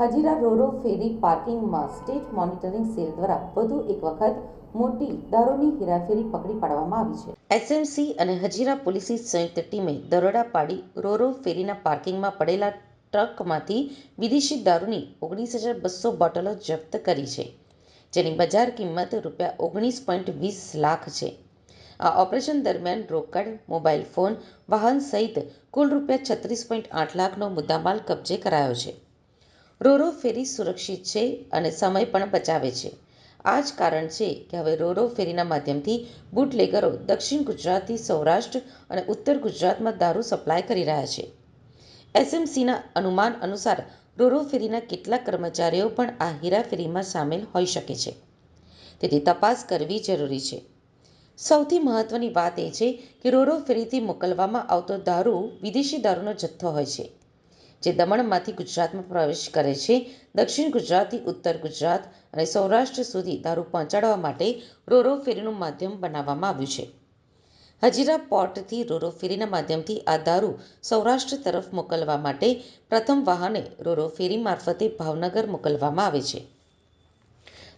હજીરા રોરો ફેરી પાર્કિંગમાં state monitoring cell દ્વારા વધુ એક વખત મોટી દારૂની હેરાફેરી પકડી પાડવામાં આવી છે. એસએમસી અને હજીરા પોલીસની સંયુક્ત ટીમે દરોડા પાડી રોરો ફેરીના પાર્કિંગમાં પડેલા ટ્રકમાંથી વિદેશી દારૂની ઓગણીસ હજાર બસો બોટલો જપ્ત કરી છે, જેની બજાર કિંમત રૂપિયા ઓગણીસ પોઈન્ટ વીસ લાખ છે. આ ઓપરેશન દરમિયાન રોકડ, મોબાઈલ ફોન, વાહન સહિત કુલ રૂપિયા છત્રીસ પોઈન્ટ આઠ લાખનો મુદ્દામાલ કબજે કરાયો છે. રોરો ફેરી સુરક્ષિત છે અને સમય પણ બચાવે છે. આ જ કારણ છે કે હવે રોરો ફેરીના માધ્યમથી બુટલેગરો દક્ષિણ ગુજરાતથી સૌરાષ્ટ્ર અને ઉત્તર ગુજરાતમાં દારૂ સપ્લાય કરી રહ્યા છે. એસએમસીના અનુમાન અનુસાર રોરો ફેરીના કેટલાક કર્મચારીઓ પણ આ હેરાફેરીમાં સામેલ હોઈ શકે છે. તેથી તપાસ કરવી જરૂરી છે. સૌથી મહત્વની વાત એ છે કે રોરો ફેરીથી મોકલવામાં આવતો દારૂ વિદેશી દારૂનો જથ્થો હોય છે. જે દમણમાંથી ગુજરાતમાં પ્રવેશ કરે છે. દક્ષિણ ગુજરાતથી ઉત્તર ગુજરાત અને સૌરાષ્ટ્ર સુધી દારૂ પહોંચાડવા માટે રોરો ફેરીનું માધ્યમ બનાવવામાં આવ્યું છે. હજીરા પોર્ટથી રોરો ફેરીના માધ્યમથી આ દારૂ સૌરાષ્ટ્ર તરફ મોકલવા માટે પ્રથમ વાહને રોરો ફેરી મારફતે ભાવનગર મોકલવામાં આવે છે.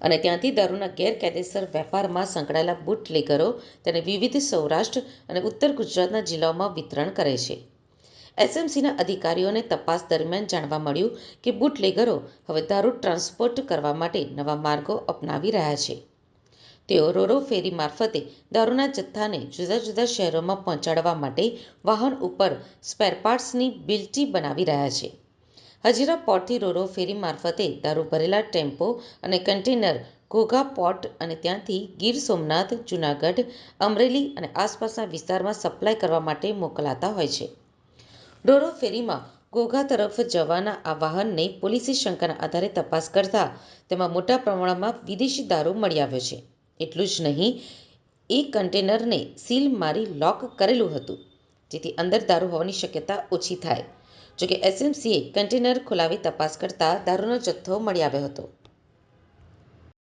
અને ત્યાંથી દારૂના ગેરકાયદેસર વેપારમાં સંકળાયેલા બુટલેગરો તેને વિવિધ સૌરાષ્ટ્ર અને ઉત્તર ગુજરાતના જિલ્લાઓમાં વિતરણ કરે છે. એસએમસીના અધિકારીઓને તપાસ દરમિયાન જાણવા મળ્યું કે બુટલેગરો હવે દારૂ ટ્રાન્સપોર્ટ કરવા માટે નવા માર્ગો અપનાવી રહ્યા છે. તેઓ રોરો ફેરી મારફતે દારૂના જથ્થાને જુદા જુદા શહેરોમાં પહોંચાડવા માટે વાહન ઉપર સ્પેરપાર્ટ્સની બિલ્ટી બનાવી રહ્યા છે. હજીરા પોર્ટથી રોરો ફેરી મારફતે દારૂ ભરેલા ટેમ્પો અને કન્ટેનર, ઘોઘા પોર્ટ અને ત્યાંથી ગીર સોમનાથ, જૂનાગઢ, અમરેલી અને આસપાસના વિસ્તારમાં સપ્લાય કરવા માટે મોકલાતા હોય છે. રોરો ફેરીમાં ઘોઘા તરફ જવાના આ વાહનને પોલીસે શંકાના આધારે તપાસ કરતા તેમાં મોટા પ્રમાણમાં વિદેશી દારૂ મળી આવ્યો છે. એટલું જ નહીં, એ કન્ટેનરને સીલ મારી લોક કરેલું હતું, જેથી અંદર દારૂ હોવાની શક્યતા ઓછી થાય. જોકે એસએમસીએ કન્ટેનર ખોલાવી તપાસ કરતા દારૂનો જથ્થો મળી આવ્યો હતો.